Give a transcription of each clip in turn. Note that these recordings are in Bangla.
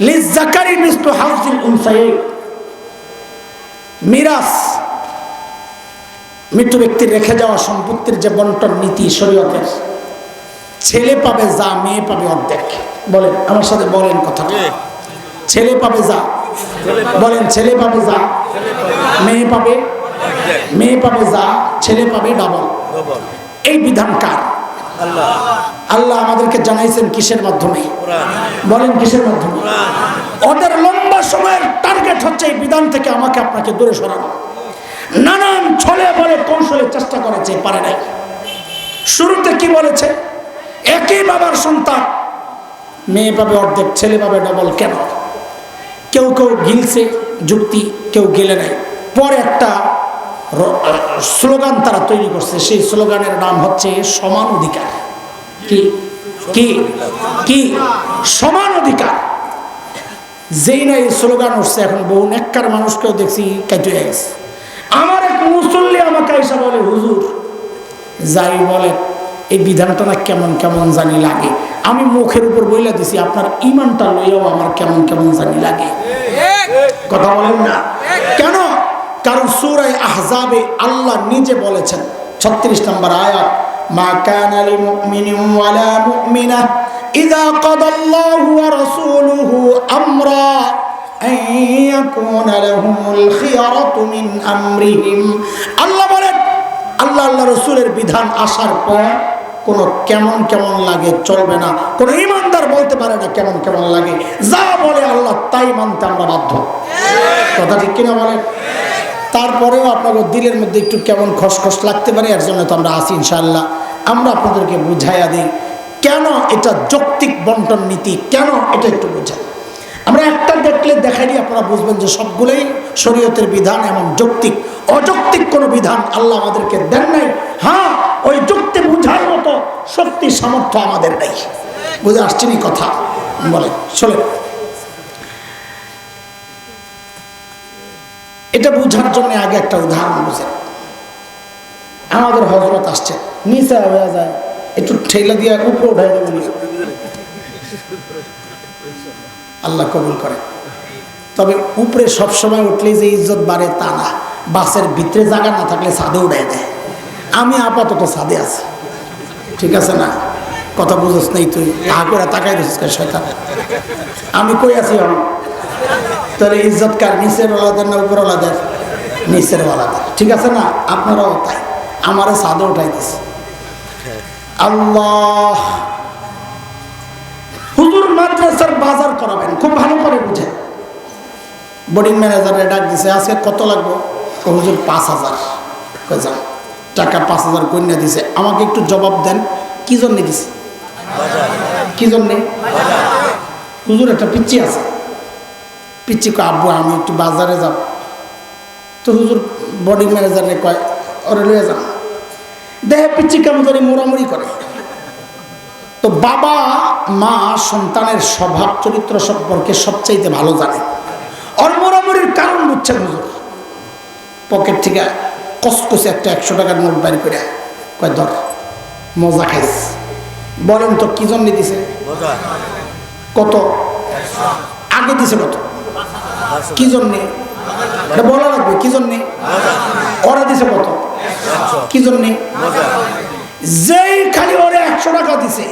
লিজাকারি উনসাইয়ে। মিরাস মৃত্যু ব্যক্তির রেখে যাওয়া সম্পত্তির যে বন্টন নীতি শরীয়তের ছেলে পাবে যা মেয়ে পাবে অর্ধেক। বলেন আমার সাথে বলেন কথা ছেলে পাবে যা বলেন ছেলে পাবে যা মেয়ে পাবে মেয়ে পাবে যা ছেলে পাবে ডাবল এই বিধান কার? আল্লাহ। আমাদেরকে জানাইছেন কিসের মাধ্যমে? বলেন কিসের মাধ্যমে? ওদের লম্বা সময়ের টার্গেট হচ্ছে এই বিধান থেকে আমাকে আপনাকে দূরে সরানো। নানান ছলে বলে কৌশলে চেষ্টা করেছে, পারে নাই। শুরুতে কি বলেছে? একই বাবার সন্তান। মেয়ে পাবে অর্ধেক, ছেলে পাবে ডবল কেন? কেউ কেউ গিলছে, যুক্তি, কেউ গেলে নাই। পরে একটা স্লোগান তারা তৈরি করছে। সেই স্লোগানের নাম হচ্ছে সমান অধিকার। কি? কি? কি? সমান অধিকার। যেই না এই স্লোগান উঠছে এখন বহু নেককার মানুষকেও দেখছি কেটে গেছে। আমার এক মুসল্লি আমাকে এসে বলে হুজুর যাই বলে এই বিধানটা না কেমন কেমন জানি লাগে। আমি মুখের উপর বইলা দিছি আপনার ইমানটা লইয়াও আমার কেমন কেমন জানি লাগে। কথা বলেন না? কেন কারণ সুরায় আহজাবে আল্লাহ নিজে বলেছেন ছত্রিশ নম্বর আয়াত মা কানা লিমুমিনিন ওয়ালা মুমিনা ইযা কাদাল্লাহু ওয়া রাসূলুহু আমরা আল্লাহ বলেন আল্লাহ আল্লাহ রসুলের বিধান আসার পর কোনো কেমন কেমন লাগে চলবে না। কোনো ইমানদার বলতে পারে না কেমন কেমন লাগে। যা বলে আল্লাহ তাই মানতে আমরা বাধ্য। কথা ঠিক কিনা বলেন? তারপরেও আপনাদের দিলের মধ্যে একটু কেমন খসখস লাগতে পারে, এর জন্য তো আমরা আসি ইনশাল্লাহ আমরা আপনাদেরকে বুঝাইয়া দিই, কেন এটা যৌক্তিক বন্টন নীতি? কেন এটা একটু বুঝাই? আমরা একটা দেখলে দেখাইলে আপনারা বুঝবেন যে সবগুলোই শরীয়তের বিধান এমন যৌক্তিক। অযৌক্তিক কোনো বিধান আল্লাহ আমাদেরকে দেন নাই। হ্যাঁ ওই যুক্তি বুঝার মতো শক্তি, সামর্থ্য আমাদের নেই। বুঝে আসছেনি কথা? বলে চলে এটা বুঝার জন্য আগে একটা উদাহরণ বুঝে আমাদের হজরত আসছে, নিচে হয়ে যায়, একটু ঠেলা দিয়ে উপরে উঠে আল্লাহ কবুল করে। তবে উপরে সবসময় উঠলেই যে ইজ্জত বাড়ে তা না। বাসের ভিতরে জায়গা না থাকলে ছাদে উঠাই দেয়। আমি আপাতত ছাদে আছি। ঠিক আছে না? কথা বুঝোস নেই তুই? হা করে তাকাই দিস আমি কই আছি তাহলে ইজ্জত কার? নিচের ওলাদের না উপর ওলাদের নিচের ওলাদের ঠিক আছে না? আপনারাও তাই। আমারও ছাদে উঠাই দিস আল্লাহ! হুজুর মাদ্রাসার বাজার করাবেন। খুব ভালো করে বুঝে। বোর্ডিং ম্যানেজারে ডাক দিছে আজকে কত লাগবে? হুজুর পাঁচ হাজার। যান। টাকা পাঁচ হাজার কন্যা দিছে। আমাকে একটু জবাব দেন কি জন্যে দিছে? কি জন্যে? হুজুর একটা পিচ্ছি আছে। পিচ্ছি কয় আব্বু আমি একটু বাজারে যাব। তো হুজুর বোর্ডিং ম্যানেজারে কয় ওরে লয়ে যান দেহে পিচ্ছি কেমন জানি মোড়ামুড়ি করে। তো বাবা মা সন্তানের স্বভাব চরিত্র সম্পর্কে সবচাইতে ভালো জানে। ওর মোড়ামুড়ির কারণ বুঝছেন হুজুর? পকেট থেকে কসকসে একটা একশো টাকার নোট বাইর করে কয় ধর মজা খাইস। বলেন তো কি জন্য দিছে? কত? আগে দিছে কত? কি জন্যে? এটা বলা লাগবে কি জন্যে? ওরা দিছে কত? কি জন্যে? যেই খালি ওরে একশো টাকা দিছে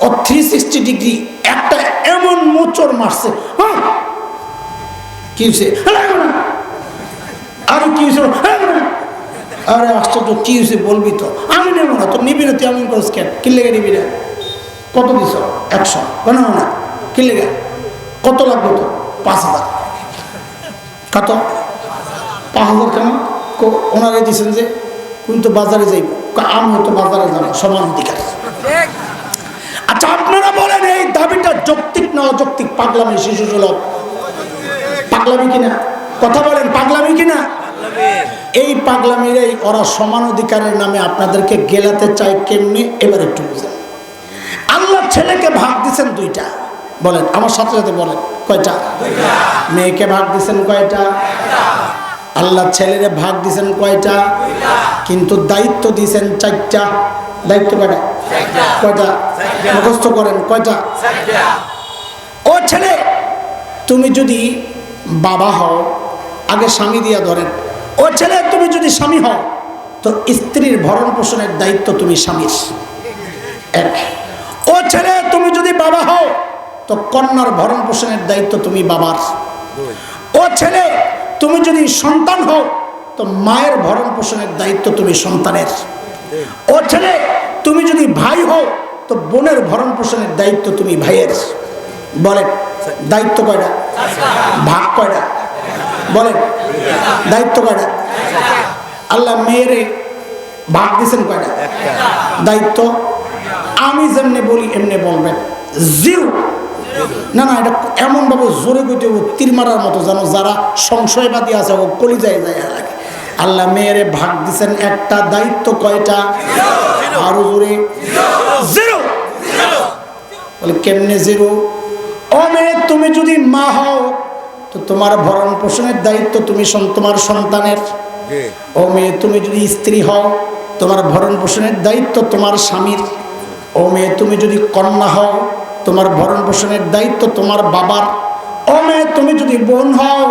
ও থ্রি সিক্সটি ডিগ্রি একটা এমন মোচর মারছে হ্যাঁ? কি হয়েছে আরে কি হয়েছে হ্যাঁ, আরে আশ্চর্য কি হয়েছে বলবি তো? আমি নেব না তো নিবি না তুই এমন করিস কেন? কি লেগে নিবি না কত দিছ? একশো। কেন না কি লেগে। কত লাগবে তো পাঁচ হাজার। কত? হাজার কেন ওনারে দিয়েছেন যে কিন্তু বাজারে যাইব। আমিও তো বাজারে যাব, সমান অধিকার। আচ্ছা আপনারা বলেন, এই দাবিটা যৌক্তিক না অযৌক্তিক? পাগলামি, শিশু সুলভ। পাগলামি কিনা? কথা বলেন, পাগলামি কিনা? এই পাগলামির এই ওরা সমান অধিকারের নামে আপনাদেরকে গেলাতে চায় কেমনি? এবার একটু বুঝেন। আল্লাহ ছেলেকে ভাগ দিচ্ছেন দুইটা। বলেন, আমার সাথে সাথে বলেন। কয়টা? মেয়েকে ভাগ দিছেন কয়টা? আল্লাহ ছেলেরে ভাগ দিছেন কয়টা? কিন্তু দায়িত্ব দিছেন চারটা। দায়িত্ব কয়টা? কয়টা? মুখস্থ করেন, কয়টা? ও ছেলে, তুমি যদি বাবা হও, আগে স্বামী দিয়া ধরেন। ও ছেলে, তুমি যদি স্বামী হও, তো স্ত্রীর ভরণ পোষণের দায়িত্ব তুমি স্বামীর। এক ও ছেলে তুমি যদি বাবা হও তো কন্যার ভরণ পোষণের দায়িত্ব তুমি বাবার। ও ছেলে, তুমি যদি সন্তান হও, তো মায়ের ভরণ পোষণের দায়িত্ব তুমি সন্তানের। ও ছেলে, তুমি যদি ভাই হও, তো বোনের ভরণ পোষণের দায়িত্ব তুমি ভাইয়ের। বলেন দায়িত্ব কয়টা? ভাগ কয়টা? বলেন দায়িত্ব কয়টা? আল্লাহ মেয়েরে ভাগ দিয়েছেন কয়টা? দায়িত্ব। আমি যেমনি বলি, এমনি বলবেন। জিরো। না না এটা এমনভাবে জোরে গইতে হবে তীর মারার মতো যেন যারা সংশয়বাদী আছে ও কলিজায় যায় লাগে আল্লাহ মেয়েরে ভাগ দিছেন একটা দায়িত্ব কয়টা? আরও জোরে। জিরো। বলে কেমনে জিরো? ও মেয়ে তুমি যদি মা হও তো তোমার ভরণ পোষণের দায়িত্ব তুমি তোমার সন্তানের। ও মেয়ে তুমি যদি স্ত্রী হও তোমার ভরণ পোষণের দায়িত্ব তোমার স্বামীর। ও মেয়ে তুমি যদি কন্যা হও তোমার ভরণ পোষণের দায়িত্ব তোমার বাবার। ও মেয়ে তুমি যদি বোন হও,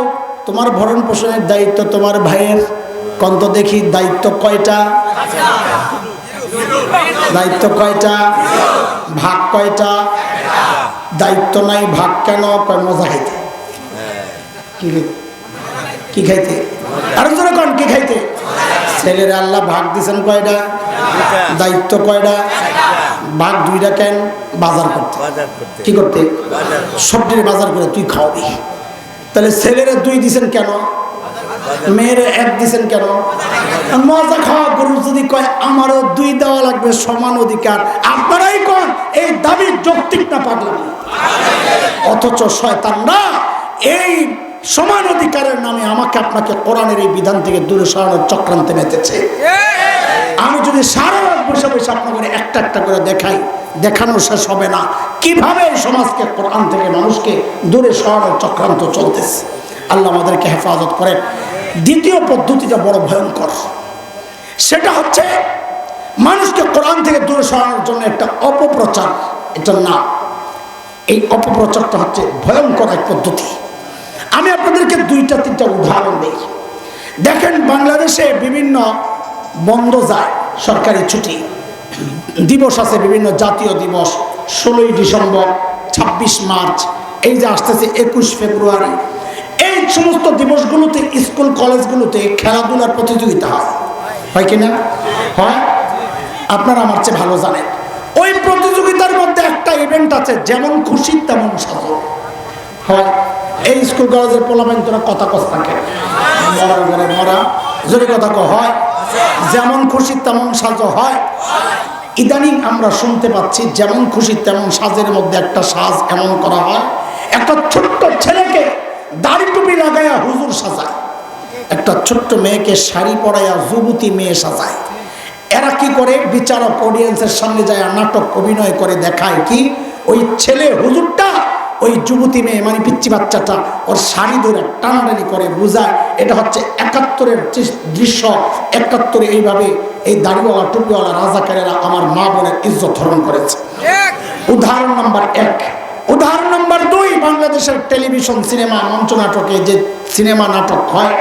তোমার ভরণ পোষণের দায়িত্ব তোমার ভাইয়ের। কন্ত দেখি দায়িত্ব কয়টা? দায়িত্ব কয়টা? ভাগ কয়টা? দায়িত্ব নাই, ভাগ কেন? কয় মজা খাইতে। কি কি খাইতে? আরও জোরে কন, কি খাইতে? ছেলের আল্লাহ ভাগ দিছেন কয়টা? দায়িত্ব কয়টা? ভাগ দুইটা কেন বাজার করতে? কি করতে? সবজির বাজার করে তুই খাওয়াবি। তাহলে ছেলেরা দুই দিছেন কেন? মেয়েরা এক দিছেন কেন? মজা খাওয়া গরু যদি কয় আমারও দুই দেওয়া লাগবে সমান অধিকার। আপনারাই কন এই দাবি যৌক্তিক না পাগলাম। অথচ শয়তানরা এই সমান অধিকারের নামে আমাকে আপনাকে কোরআনের এই বিধান থেকে দূরে সরানোর চক্রান্তে মেতেছে আমি যদি সারা রাত বসে বসে আপনাদের একটা একটা করে দেখাই, দেখানো শেষ হবে না। কীভাবে সমাজকে, কোরআন থেকে মানুষকে দূরে সরানোর চক্রান্ত চলতেছে? আল্লাহ আমাদেরকে হেফাজত করেন। দ্বিতীয় পদ্ধতিটা বড় ভয়ঙ্কর। সেটা হচ্ছে, মানুষকে কোরআন থেকে দূরে সরানোর জন্য একটা অপপ্রচার। এটার নাম এই অপপ্রচারটা হচ্ছে ভয়ঙ্কর এক পদ্ধতি। আমি আপনাদেরকে দুইটা, তিনটা উদাহরণ দিই। দেখেন বাংলাদেশে বিভিন্ন বন্ধ যায় সরকারি ছুটি। দিবস আছে, বিভিন্ন জাতীয় দিবস, ষোলোই ডিসেম্বর ২৬ মার্চ, এই যে আসতেছে একুশ ফেব্রুয়ারি। এই সমস্ত দিবসগুলোতে, স্কুল, কলেজগুলোতে খেলাধুলার প্রতিযোগিতা হয়। হয় কি না? হয়? আপনারা আমার চেয়ে ভালো জানেন। ওই প্রতিযোগিতার মধ্যে একটা ইভেন্ট আছে, যেমন খুশি তেমন সাজো হয়? এই স্কুল, কলেজের পোলাবেন তোরা কথা কস থাকে মরা যদি কথা হয়? যেমন খুশি তেমন সাজো হয়। ইদানিং আমরা শুনতে পাচ্ছি যেমন খুশি তেমন সাজের মধ্যে একটা সাজ এমন করা হয়। একটা ছোট্ট ছেলেকে দাড়ি টুপি লাগাইয়া হুজুর সাজায়। একটা ছোট্ট মেয়েকে শাড়ি পরাইয়া যুবতী মেয়ে সাজায়। এরা কি করে? বিচারক অডিয়েন্সের সামনে যায় নাটক অভিনয় করে দেখায় কি? ওই ছেলে হুজুরটা ওই যুবতী মেয়ে মানে পিচ্ছি বাচ্চাটা ওর শাড়ি ধরে টানাটানি করে বোঝায় এটা হচ্ছে একাত্তরের দৃশ্য একাত্তরে এইভাবে এই দাড়িওয়ালা টুপিওয়ালা রাজাকারেরা আমার মা বোনের ইজ্জত হরণ করেছে। উদাহরণ নাম্বার এক। উদাহরণ নাম্বার দুই বাংলাদেশের টেলিভিশন সিনেমা মঞ্চ নাটকে যে সিনেমা নাটক হয়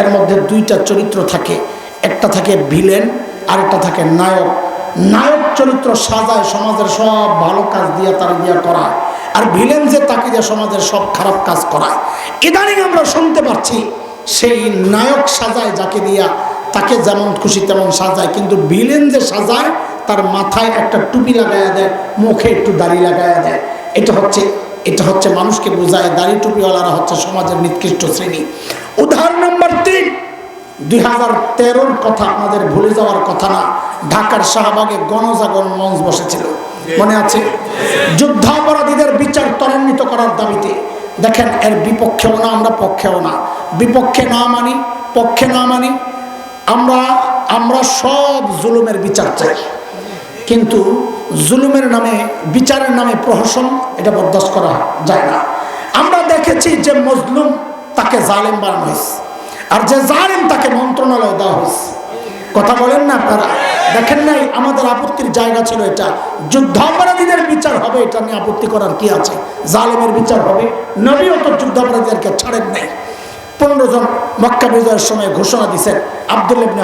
এর মধ্যে দুইটা চরিত্র থাকে। একটা থাকে ভিলেন আর একটা থাকে নায়ক। নায়ক চরিত্র সাজায় সমাজের সব ভালো কাজ দিয়া তার দিয়া করায়। আর ভিলেন যে তাকে দিয়ে সমাজের সব খারাপ কাজ করায়। ইদানিং আমরা শুনতে পাচ্ছি সেই নায়ক সাজায় যাকে দিয়া তাকে যেমন খুশি তেমন সাজায় কিন্তু ভিলেন যে সাজায় তার মাথায় একটা টুপি লাগাইয়া দেয় মুখে একটু দাড়ি লাগাইয়া দেয়। এটা হচ্ছে এটা হচ্ছে মানুষকে বোঝায় দাড়ি টুপিওয়ালারা হচ্ছে সমাজের নিকৃষ্ট শ্রেণি। উদাহরণ নম্বর তিন দুই হাজার তেরোর কথা আমাদের ভুলে যাওয়ার কথা না ঢাকার শাহবাগে গণজাগরণ মঞ্চ বসেছিল। মনে আছে? যুদ্ধাপরাধীদের বিচার ত্বরান্বিত করার দাবিতে। দেখেন, এর বিপক্ষেও না, আমরা পক্ষেও না। বিপক্ষে না মানি, পক্ষে না মানি, আমরা আমরা সব জুলুমের বিচার চাই। কিন্তু জুলুমের নামে, বিচারের নামে প্রহসন, এটা বরদাস্ত করা যায় না। আমরা দেখেছি যে মজলুম তাকে জালেম বানানো হয়েছে। আর যে জালেম তাকে মন্ত্রণালয় দেওয়া হয়েছে। কথা বলেন না আপনারা। দেখেন নাই, আমাদের আপত্তির জায়গা ছিল এটা। যুদ্ধাপরাধীদের বিচার হবে, এটা নিয়ে আপত্তি করার কি আছে? জালেমের বিচার হবে। নবীও তো যুদ্ধাপরাধীদেরকে ছাড়েন নাই। পনেরো জন মক্কা বিজয়ের সময় ঘোষণা দিচ্ছেন আবদুল্লাবনে ইবনে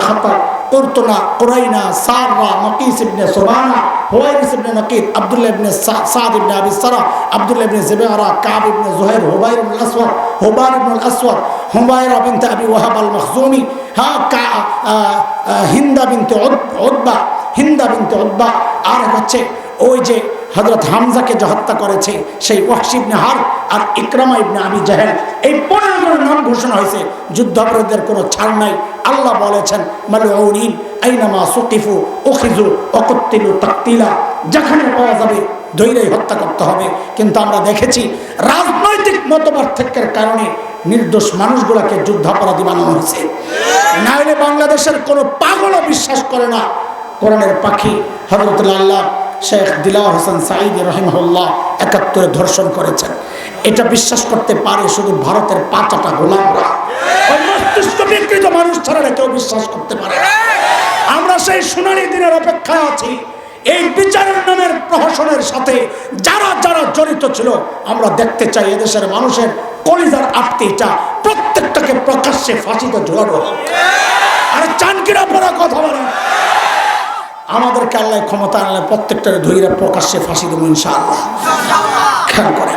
খাতাব কুরতুনা কুরাইনা সাররা নকিস ইবনে সুবানা হুয়াইরিস ইবনে নকিদ আব্দুল্লাহ ইবনে সা- সাদ ইবনে আবি সারা আব্দুল্লাহ ইবনে জুবাইরা কাব ইবনে জুহাইর হুবাইর ইবনে আসওয়াদ হুবাইর ইবনে আসওয়াদ হুবাইরা বিনতে আবি ওয়াহাব আল মখজুমি হ্যাঁ কা আ, আ, হিন্দা বিনতে উদ- উতবা হিন্দা বিনতে উতবা আর হচ্ছে ওই যে হজরত হামজাকে যে হত্যা করেছে, সেই ইবনে হার আর ইকরামা ইবনে আবি জাহেল, এই পনেরো জনের নাম ঘোষণা হয়েছে। যুদ্ধাপরাধীদের কোনো ছাড় নাই। আল্লাহ বলেছেন, মালউনিন আইনামা সুকিফু উখিজু অকত্তিলু তাকতিলা। যেখানে পাওয়া যাবে, ধৈর্যই হত্যা করতে হবে। কিন্তু আমরা দেখেছি, রাজনৈতিক মতপার্থক্যের কারণে নির্দোষ মানুষগুলোকে যুদ্ধাপরাধী বানানো হয়েছে। নাইলে বাংলাদেশের কোনো পাগলও বিশ্বাস করে না। কোরআনের পাখি হজরতুল্লাহ শেখ দিলা হোসেন সাঈদ রহিমহল্লা একাত্তরে ধর্ষণ করেছেন। এটা বিশ্বাস করতে পারে শুধু ভারতের পাঁচাটা গোলামরা ওই মস্তিষ্ক বিকৃত মানুষ ছাড়া কেউ বিশ্বাস করতে পারে আমরা সেই শুনানি দিনের অপেক্ষায় আছি। এই বিচারের নামের প্রহসনের সাথে যারা যারা জড়িত ছিল, আমরা দেখতে চাই এদেশের মানুষের কলিজার আত্মীয়টা প্রত্যেকটাকে প্রকাশ্যে ফাঁসিতে ঝোলানো আর চানকিরা পড়া কথা বলেন। আমাদেরকে আল্লাহ ক্ষমতা আনলে প্রত্যেকটার ধৈর্য প্রকাশ্যে ফাঁসি দেবো ইনশাআল্লাহ। খেয়াল করে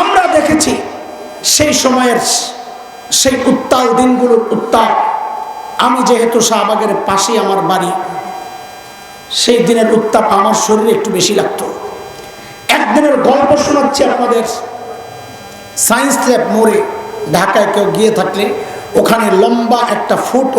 আমরা দেখেছি সেই সময়ের সেই উত্তাল দিনগুলোর উত্তাপ। আমি যেহেতু শাহবাগের পাশে আমার বাড়ি, সেই দিনের উত্তাপ আমার শরীরে একটু বেশি লাগতো। একদিনের গল্প শোনাচ্ছি আপনাদের। সায়েন্স ল্যাব মোড়ে ঢাকায় কেউ গিয়ে থাকলে ওখানে লম্বা একটা ফুট